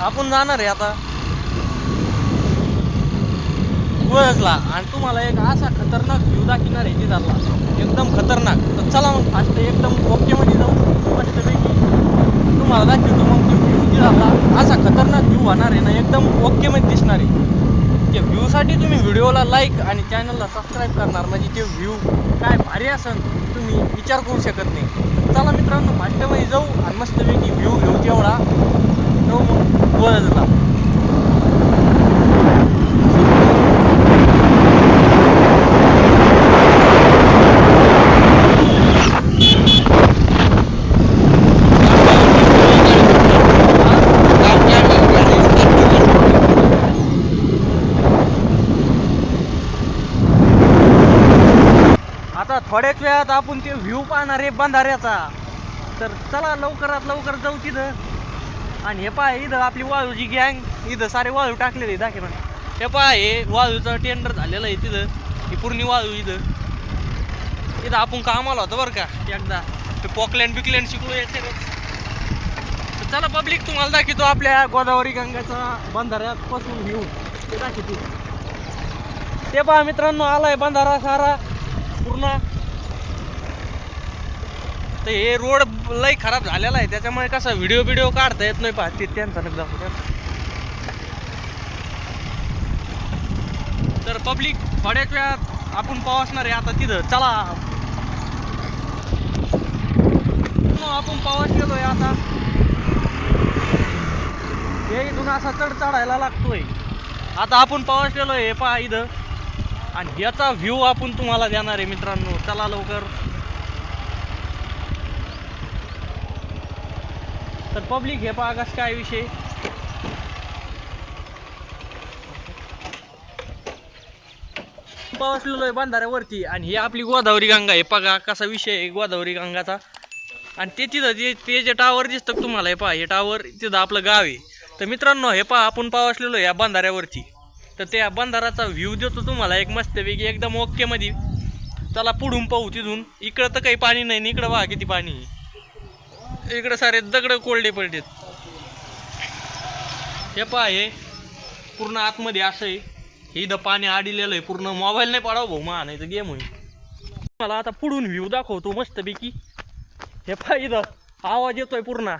आपण जाणार आहे आता. ओळखला. आणि तुम्हाला एक असा खतरनाक व्ह्यू दाखवणार आहे तिथला एकदम खतरनाक. तर चला मग फास्ट एकदम ओके मध्ये जाऊ. मस्तपैकी तुम्हाला दाखवतो मग तो व्ह्यू तिथला असा खतरनाक व्ह्यू होणार आहे ना एकदम ओके मध्ये दिसणार आहे. त्या व्ह्यूसाठी तुम्ही व्हिडिओला लाईक आणि चॅनलला सबस्क्राईब करणार. म्हणजे ते व्ह्यू काय भारी असन तुम्ही विचार करू शकत नाही. चला मित्रांनो फास्टमध्ये जाऊ आणि मस्तपैकी व्ह्यू घेऊ तेवढा जाऊ आता थोड्याच वेळात आपण ते व्ह्यू पाहणार आहे बंधाऱ्याचा. तर चला लवकरात लवकर जाऊ तिथं. आणि हे पहा इथं आपली वाळूची गँग इथं सारे वाळू टाकलेले दाखे ना. हे पहा हे वाळूचं टेंडर झालेलं आहे तिथं ही पूर्ण वाळू इथं. इथं आपण कामाला होतो बरं का एकदा. ते पॉकलँड बिकलँड शिकलो याचे तर चला पब्लिक तुम्हाला दाखवतो आपल्या गोदावरी गंगाचा बंधाऱ्यात पासून घेऊ ते दाखवतो. ते पहा मित्रांनो आलाय बंधारा सारा. पूर्ण तर हे रोड लय खराब झालेला आहे त्याच्यामुळे कसं व्हिडिओ बिडिओ काढता येत नाही पहा ते त्यांचा नका तर पब्लिक थोड्याच वेळात आपण पावसणार आहे आता तिथं. चला. आपण पावस गेलोय आता. हे इथून असा चढ चढायला लागतोय. आता आपण पावसलेलोय हे पहा इथं. आणि याचा व्ह्यू आपण तुम्हाला देणार आहे मित्रांनो. चला लवकर. तर पब्लिक हे पहा कसं काय विषय. पावसलेलो आहे बांधाऱ्यावरती आणि ही आपली गोदावरी गंगा आहे. बघा कसा विषय आहे गोदावरी गंगाचा. आणि ते तिथं जे ते जे टावर दिसतं तुम्हाला हे पहा हे टावर तिथं आपलं गाव आहे. तर मित्रांनो हे पहा आपण पावसलेलो आहे या बंधाऱ्यावरती. तर त्या बंधाराचा व्ह्यू देतो तुम्हाला एक मस्तपैकी एकदम ओके मध्ये. त्याला पुढून पाहू तिथून. इकडं तर काही पाणी नाही इकडं पहा किती पाणी आहे. इकडे सारे दगड कोरडे पडलेत. हे पहा हे पूर्ण आतमध्ये असं आहे. हे इथं पाणी आडिलेलं आहे. पूर्ण मोबाईल नाही पाडावं भाऊ मा नाही तर गेम होईल. मला आता पुढून व्ह्यू दाखवतो मस्तपैकी. हे पहा इथं आवाज येतोय पूर्ण.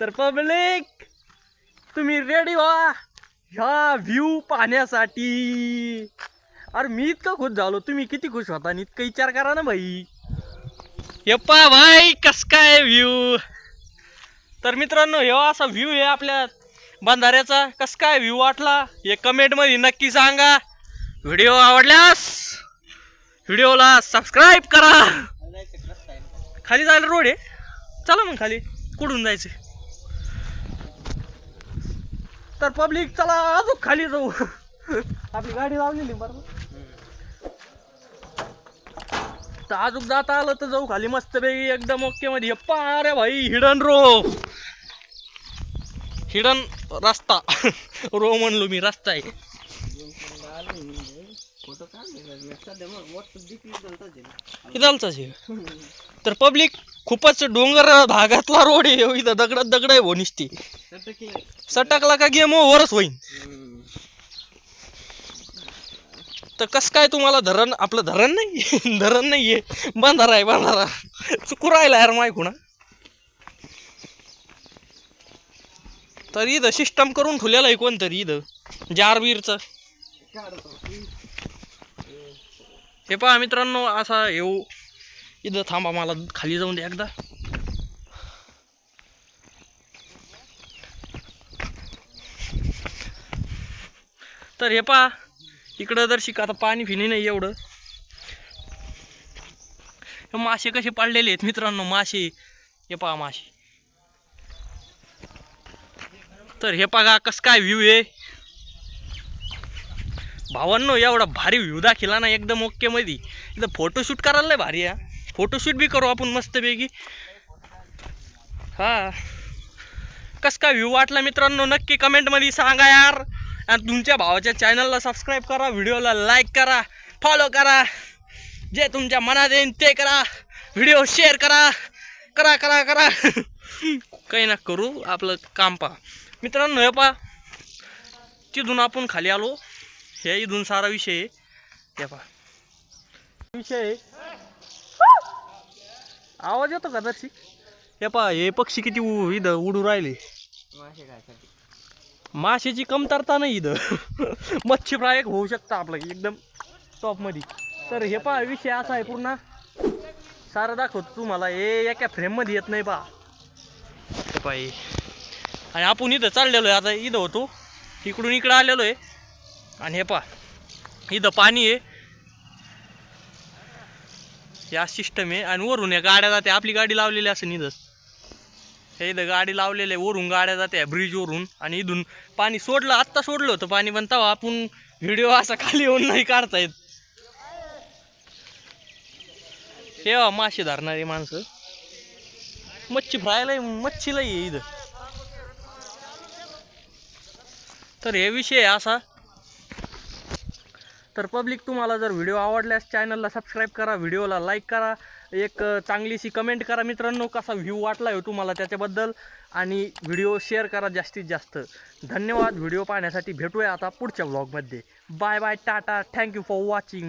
तर पब्लिक तुम्ही रेडी व्हा ह्या व्ह्यू पाहण्यासाठी. अरे मी इतकं खुश झालो. तुम्ही किती खुश होता आणि इतकं विचार करा ना भाई. यप्पा भाई कस काय व्ह्यू तर मित्रांनो हे असा व्ह्यू आहे आपल्या बंधाऱ्याचा. कस काय व्ह्यू वाटला? हे कमेंटमध्ये नक्की सांगा. व्हिडिओ आवडल्यास व्हिडिओला सबस्क्राईब करा. खाली जायला रोड आहे. चला मग खाली. कुठून जायचे तर पब्लिक चला अजून खाली जाऊ. आपली गाडी लावलेली बरोबर तर अजून जाता आलं तर जाऊ खाली. मस्त पैकी एकदम ओके मध्ये. पा भाई हिडन रो. हिडन रस्ता. रो म्हणलो मी रस्ता आहे. तर पब्लिक खूपच डोंगर भागातला रोड आहे. इथं दगड दगड आहे हो निसती. सटकला का गेम वरच होईन. तर कसं काय तुम्हाला धरण आपलं धरण नाही धरण नाहीये. बांधारा आहे बांधारा. चुकू राहिला यार माय खुणा. तर इथं सिस्टम करून ठेवलेलं आहे कोणतरी इथं. जारवीरचं. हे पहा मित्रांनो असा येऊ. इथं थांबा मला खाली जाऊन द्या एकदा. तर हे पहा इकडं जर शिका आता पाणी फिनी नाही एवढं. हे मासे कसे पाळलेले आहेत मित्रांनो मासे. हे पहा मासे. तर हे पहा कस काय व्ह्यू आहे. भावांनो एवढा भारी व्ह्यू दाखिला ना एकदम ओके मध्ये एकदम फोटोशूट करायला लय भारी आहे. फोटोशूट बी करू आपण मस्तपैकी. हा. कस काय व्ह्यू वाटला मित्रांनो? नक्की कमेंटमध्ये सांगा यार. आणि तुमच्या भावाच्या चॅनलला सबस्क्राईब करा व्हिडिओला लाईक करा फॉलो करा. जे तुमच्या मनात येईन ते करा. व्हिडिओ शेअर करा. करा करा करा. काही ना करू आपलं काम पहा. मित्रांनो हे पहा. तिथून आपण खाली आलो. हे इथून सारा विषय आहे. हे पहा. विषय आहे. आवाज येतो का दर्शी? हे पहा हे पक्षी किती इथं उडू राहिले. माशाची कमतरता नाही इथं. मच्छी फ्राय एक होऊ शकतं आपलं एकदम टॉपमध्ये. तर हे पहा विषय असा आहे पूर्ण. सारं दाखवतो तुम्हाला हे एका फ्रेममध्ये येत नाही पहा. हे आणि आपण इथं चाललेलो आहे आता इथं होतो. इकडून इकडं आलेलो आहे. आणि हे पहा इथं पाणी आहे. या सिस्टम आहे. आणि वरून या गाड्या जाते आपली गाडी लावलेली असं इथं हे इथं गाडी लावलेले वरून गाड्या जात्या ब्रिज वरून. आणि इथून पाणी सोडलं आत्ता सोडलं होतं पाणी पण तवा आपण व्हिडिओ असा खाली येऊन नाही काढता येत. तेव्हा मासे धरणारे माणसं? मच्छी फ्रायला मच्छीला ये इथं. तर हे विषय आहे असा. तर पब्लिक तुम्हाला जर व्हिडिओ आवडल्यास चॅनलला सबस्क्राईब करा व्हिडिओला लाईक करा. एक चांगलीशी कमेंट करा मित्रांनो कसा व्ह्यू वाटला आहे तुम्हाला त्याच्याबद्दल. आणि व्हिडिओ शेअर करा जास्तीत जास्त. धन्यवाद व्हिडिओ पाहण्यासाठी भेटूया आता पुढच्या व्लॉगमध्ये bye bye tata thank you for watching